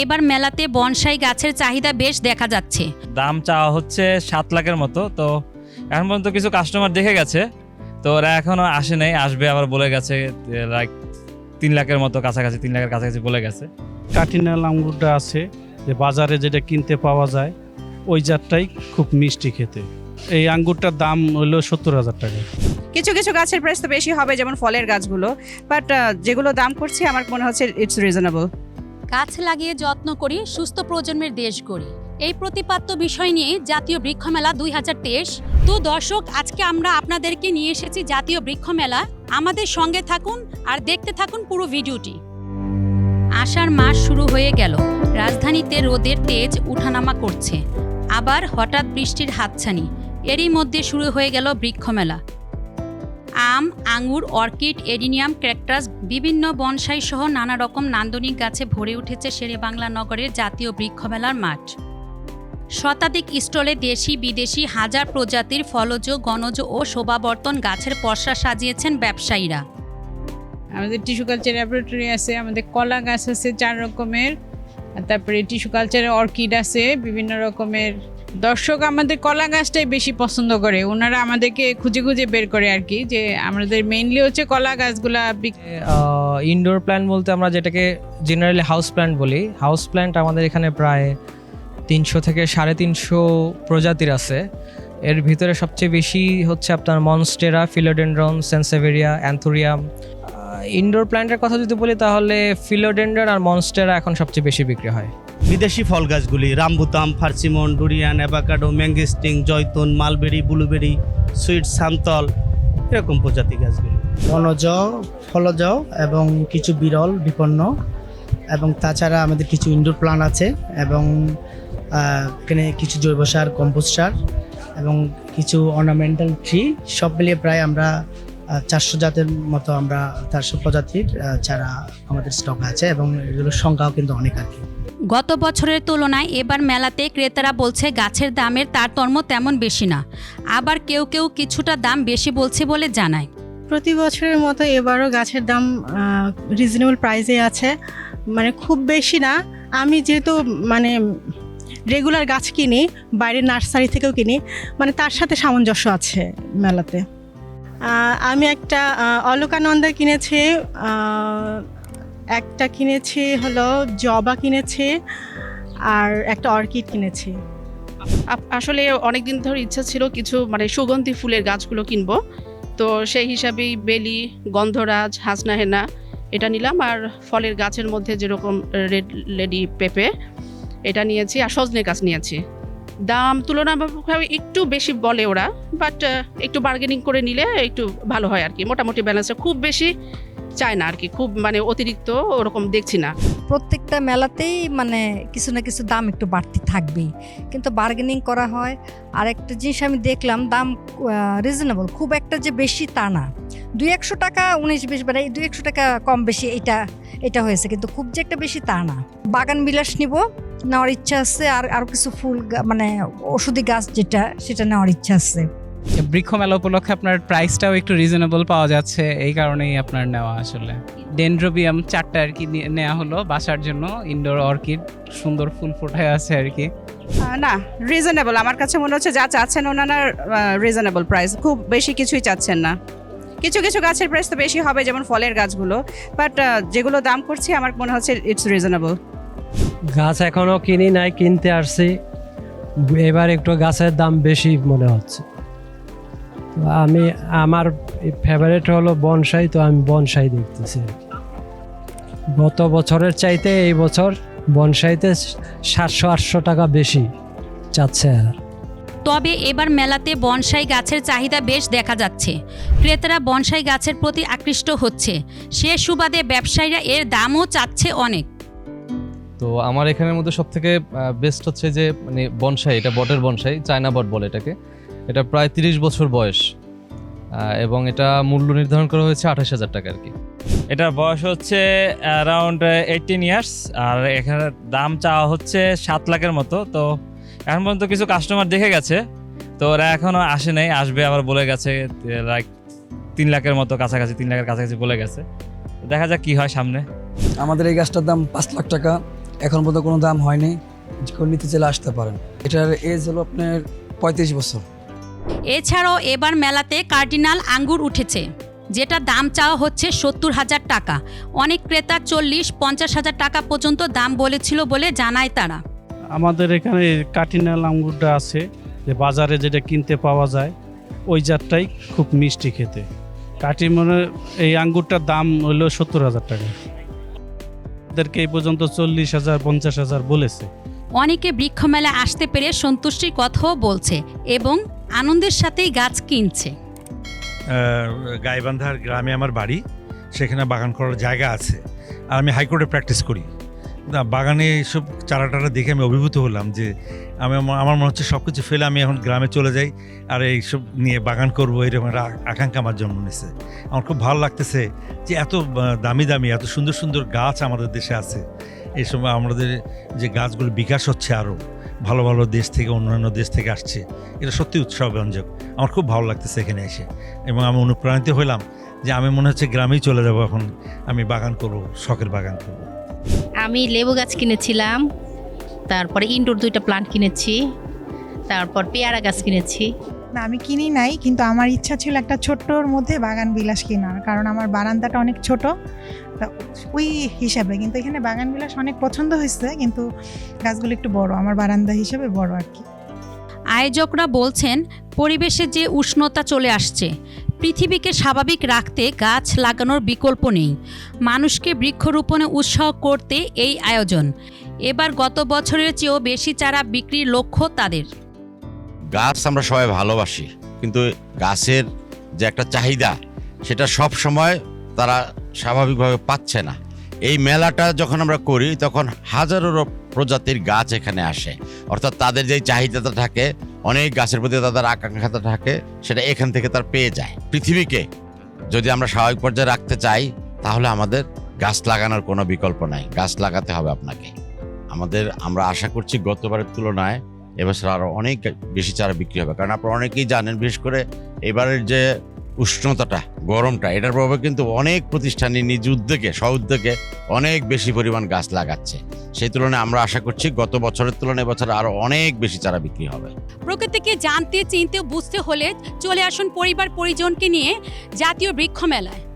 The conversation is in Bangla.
এবার মেলাতে বনসাই গাছের চাহিদা বেশ দেখা যাচ্ছে। দাম চাওয়া হচ্ছে সাত লাখের মতো তো এখন পর্যন্ত কিছু কাস্টমার দেখে গেছে তো ওরা এখনও আসে নাই আসবে আবার বলে গেছে লাইক তিন লাখের মতো কাছাকাছি তিন লাখের কাছাকাছি বলে গেছে। কাঠিনাল আঙ্গুরটা আছে যে বাজারে যেটা কিনতে পাওয়া যায় ওই জাতটাই খুব মিষ্টি খেতে। এই আঙ্গুরটার দাম হলো সত্তর হাজার টাকা। কিছু কিছু গাছের প্রাইস তো বেশি হবে যেমন ফলের গাছগুলো বাট যেগুলো দাম করছি আমার মনে হচ্ছে ইটস রিজনেবল গাছ লাগিয়ে যত্ন করি, সুস্থ প্রজন্মের দেশ গড়ি। এই প্রতিপাদ্য বিষয় নিয়ে জাতীয় বৃক্ষ মেলা দুই হাজার তেইশ। তো দর্শক, আজকে আমরা আপনাদেরকে নিয়ে এসেছি জাতীয় বৃক্ষ মেলা। আমাদের সঙ্গে থাকুন আর দেখতে থাকুন পুরো ভিডিওটি। আষাঢ় মাস শুরু হয়ে গেল। রাজধানীতে রোদের তেজ উঠানামা করছে। আবার হঠাৎ বৃষ্টির হাতছানি। এরই মধ্যে শুরু হয়ে গেল বৃক্ষ মেলা। আম আঙ্গুর অর্কিড, এডিনিয়াম ক্র্যাকটাস বিভিন্ন বনসাই সহ নানা রকম নান্দনিক গাছে ভরে উঠেছে শেরেবাংলা নগরের জাতীয় বৃক্ষমেলার মাঠ। শতাধিক স্টলে দেশি, বিদেশি, হাজার প্রজাতির ফলজ গণজ ও শোভাবর্তন গাছের পসরা সাজিয়েছেন ব্যবসায়ীরা। আমাদের টিস্যু কালচার ল্যাবরেটরি আছে, আমাদের কলা গাছ আছে চার রকমের তারপরে টিস্যু কালচারে অর্কিড আছে, বিভিন্ন রকমের দর্শক আমাদের কলা গাছটাই বেশি পছন্দ করে। ওনারা আমাদেরকে খুঁজে খুঁজে বের করে আর কি, যে আমাদের মেইনলি হচ্ছে কলা গাছগুলা ইনডোর প্ল্যান্ট বলতে আমরা যেটাকে জেনারেলি হাউস প্ল্যান্ট বলি। হাউস প্ল্যান্ট আমাদের এখানে প্রায় তিনশো থেকে সাড়ে তিনশো প্রজাতির আছে। এর ভিতরে সবচেয়ে বেশি হচ্ছে আপনার monstera philodendron sansevieria anthurium indoor প্ল্যান্টের কথা যদি বলি তাহলে ফিলোডেন্ড্রন আর মনস্টেরা এখন সবচেয়ে বেশি বিক্রি হয়। বিদেশি ফল গাছগুলি, rambutan, persimmon, durian, avocado mangosteen Joytun, mulberry, blueberry, sweet সান্তল এরকম প্রজাতি গাছগুলি। বনজ, ফলজ এবং কিছু বিরল, বিপন্ন এবং তাছাড়া আমাদের কিছু ইনডোর প্লান আছে এবং এখানে কিছু জৈব সার কম্পোস্ট সার এবং কিছু অর্নামেন্টাল ট্রি সব মিলিয়ে প্রায় আমরা চারশো জাতের মতো আমরা চারশো প্রজাতির চারা আমাদের স্টক আছে এবং এগুলোর সংখ্যাও কিন্তু অনেক আর কি। গত বছরের তুলনায় এবার মেলাতে ক্রেতারা বলছে গাছের দামের তারতম্য তেমন বেশি না। আবার কেউ কেউ কিছুটা দাম বেশি বলছে বলে জানায়। প্রতি বছরের মতো এবারও গাছের দাম রিজনেবল প্রাইসে আছে। মানে খুব বেশি না। আমি যেহেতু মানে রেগুলার গাছ কিনি, বাইরের নার্সারি থেকেও কিনি মানে তার সাথে সামঞ্জস্য আছে মেলাতে। আমি একটা অলকানন্দা কিনেছি একটা কিনেছি হলো জবা কিনেছি আর একটা অর্কিড কিনেছি। আসলে অনেক দিন ধরে ইচ্ছা ছিল কিছু মানে সুগন্ধি ফুলের গাছগুলো কিনবো। তো সেই হিসাবেই বেলি, গন্ধরাজ, হাসনা হেনা এটা নিলাম আর ফলের গাছের মধ্যে যেরকম রেড লেডি পেঁপে এটা নিয়েছি আর সজনে গাছ নিয়েছি। দাম তুলনামূলকভাবে একটু বেশি বলে ওরা, বাট একটু বার্গেনিং করে নিলে একটু ভালো হয় আর কি। মোটামুটি ব্যালেন্সে খুব বেশি চায় না আর কি খুব মানে অতিরিক্ত ওরকম দেখছি না। প্রত্যেকটা মেলাতেই মানে কিছু না কিছু দাম একটু বাড়তি থাকবেই। কিন্তু বার্গেনিং করা হয়। আর একটা জিনিস আমি দেখলাম, দাম রিজনেবল খুব একটা যে বেশি তা না। দুই একশো টাকা, উনিশ, বিশ মানে দুই একশো টাকা কম বেশি এটা এটা হয়েছে। কিন্তু খুব যে একটা বেশি তা না। বাগান বিলাস নিব, নেওয়ার ইচ্ছা আছে। আর আরও কিছু ফুল মানে ওষুধি গাছ যেটা, সেটা নেওয়ার ইচ্ছা আছে। বৃক্ষ মেলা উপলক্ষে আপনার প্রাইসটাও একটু রিজনেবল পাওয়া যাচ্ছে এই কারণেই আপনার নেওয়া আসলে। ডেন্ড্রোবিয়াম চারটা আর কি নেওয়া হলো বাসার জন্য ইনডোর অর্কিড সুন্দর ফুল ফোটায় আছে আর কি। না রিজনেবল আমার কাছে মনে হচ্ছে যা চাচ্ছেন ওনার রিজনেবল প্রাইস খুব বেশি কিছুই চাচ্ছেন না। কিছু কিছু গাছের প্রাইস তো বেশি হবে যেমন ফলের গাছগুলো। বাট যেগুলো দাম করছি আমার মনে হচ্ছে ইটস রিজনেবল গাছ এখনও কিনি নাই কিনতে আসছি। এবার একটু গাছের দাম বেশি মনে হচ্ছে। তো আমি আমার ফেভারিট হলো বনসাই তো আমি বনসাই দেখতেছি গত বছরের চাইতে এই বছর বনসাইতে সাতশো আটশো টাকা বেশি চাচ্ছে আর। তবে এবার মেলাতে বনসাই গাছের চাহিদা বেশ দেখা যাচ্ছে। ক্রেতারা বনসাই গাছের প্রতি আকৃষ্ট হচ্ছে। সে সুবাদে ব্যবসায়ীরা এর দামও চাচ্ছে অনেক। তো আমার এখানের মধ্যে সব থেকে বেস্ট হচ্ছে যে মানে বনসাই এটা বটের বনসাই চায়না বট বলে এটাকে। এটা প্রায় তিরিশ বছর বয়স। এবং এটা মূল্য নির্ধারণ করা হয়েছে আঠাশ হাজার টাকা আর কি। এটার বয়স হচ্ছে অ্যারাউন্ড এইটিন ইয়ার্স আর এখানে দাম চাওয়া হচ্ছে সাত লাখের মতো। তো এখন পর্যন্ত কিছু কাস্টমার দেখে গেছে তো ওরা এখনও আসে নাই আসবে আবার বলে গেছে লাইক তিন লাখের মতো কাছাকাছি তিন লাখের কাছাকাছি বলে গেছে। দেখা যাক কী হয় সামনে। আমাদের এই গাছটার দাম পাঁচ লাখ টাকা এখন পর্যন্ত কোনো দাম হয়নি যে কেউ নিতে চাইলে আসতে পারেন। এটার এজ হলো আপনার পঁয়ত্রিশ বছর। এছাড়াও এবার মেলাতে কার্ডিনাল আঙ্গুর উঠেছে যেটা দাম চাওয়া হচ্ছে সত্তর হাজার টাকা। অনেক ক্রেতা চল্লিশ পঞ্চাশ হাজার টাকা পর্যন্ত দাম বলেছিল বলে জানায় তারা। আমাদের এখানে কাটিনাল আঙ্গুরটা আছে যে বাজারে যেটা কিনতে পাওয়া যায় ওই জাতটাই খুব মিষ্টি খেতে। কাটি মানে এই আঙ্গুরটার দাম হলো সত্তর হাজার টাকা। ওদেরকে এই পর্যন্ত চল্লিশ হাজার পঞ্চাশ হাজার বলেছে। অনেকে বৃক্ষ মেলায় আসতে পেরে সন্তুষ্টির কথাও বলছে এবং আনন্দের সাথেই গাছ কিনছে। গাইবান্ধার গ্রামে আমার বাড়ি, সেখানে বাগান করার জায়গা আছে। আর আমি হাইকোর্টে প্র্যাকটিস করি। বাগানে এইসব চারা টারা দেখে আমি অভিভূত হলাম যে আমি আমার- মনে হচ্ছে সব কিছু ফেলে আমি এখন গ্রামে চলে যাই, আর এইসব নিয়ে বাগান করব, এরকম একটা আকাঙ্ক্ষা আমার জন্ম নিয়েছে। আমার খুব ভালো লাগতেছে যে এত দামি দামি, এত সুন্দর সুন্দর গাছ আমাদের দেশে আছে। এই সময় আমাদের যে গাছগুলো বিকাশ হচ্ছে আরও ভালো ভালো দেশ থেকে অন্যান্য দেশ থেকে আসছে। এটা সত্যি উৎসবঞ্জক আমার খুব ভালো লাগতেছে এখানে এসে। এবং আমি অনুপ্রাণিত হলাম যে আমি মনে হচ্ছে গ্রামেই চলে যাব এখন। আমি বাগান করব শখের বাগান করব। আমি লেবু গাছ কিনেছিলাম তারপরে ইনডোর দুইটা প্লান্ট কিনেছি তারপর পেয়ারা গাছ কিনেছি। না আমি কিনি নাই কিন্তু আমার ইচ্ছা ছিল একটা ছোট্টর মধ্যে বাগান বিলাস কেনার। কারণ আমার বারান্দাটা অনেক ছোট ওই হিসাবে কিন্তু এখানে বাগান বিলাস অনেক পছন্দ হয়েছে কিন্তু গাছগুলো একটু বড় আমার বারান্দা হিসেবে বড় আর কি। আয়োজকরা বলছেন পরিবেশে যে উষ্ণতা চলে আসছে পৃথিবীকে স্বাভাবিক রাখতে গাছ লাগানোর বিকল্প নেই। মানুষকে বৃক্ষরোপণে উৎসাহ করতে এই আয়োজন। এবার গত বছরের চেয়েও বেশি চারা বিক্রির লক্ষ্য তাদের। গাছ আমরা সবাই ভালোবাসি কিন্তু গাছের যে একটা চাহিদা সেটা সব সময় তারা স্বাভাবিকভাবে পাচ্ছে না। এই মেলাটা যখন আমরা করি, তখন হাজারো প্রজাতির গাছ এখানে আসে। অর্থাৎ তাদের যে চাহিদাটা থাকে, অনেক গাছের প্রতি তাদের আকাঙ্ক্ষাটা থাকে, সেটা এখান থেকে তার পেয়ে যায়। পৃথিবীকে যদি আমরা স্বাভাবিক পর্যায়ে রাখতে চাই, তাহলে আমাদের গাছ লাগানোর কোনো বিকল্প নাই। গাছ লাগাতে হবে আপনাকে। আমাদের, আমরা আশা করছি গতবারের তুলনায় এবছর আরও অনেক বেশি চারা বিক্রি হবে। কারণ আপনারা অনেকেই জানেন, বিশেষ করে এবারের যে উষ্ণতাটা, গরমটা, এটার প্রভাবে কিন্তু অনেক প্রতিষ্ঠানই নিজ উদ্যোগে স্ব উদ্যোগে অনেক বেশি পরিমাণ গাছ লাগাচ্ছে। সেই তুলনায় আমরা আশা করছি গত বছরের তুলনায় বছর আরও অনেক বেশি চারা বিক্রি হবে। প্রকৃতিকে জানতে, চিনতে, বুঝতে হলে চলে আসুন পরিবার পরিজনকে নিয়ে জাতীয় বৃক্ষ মেলায়।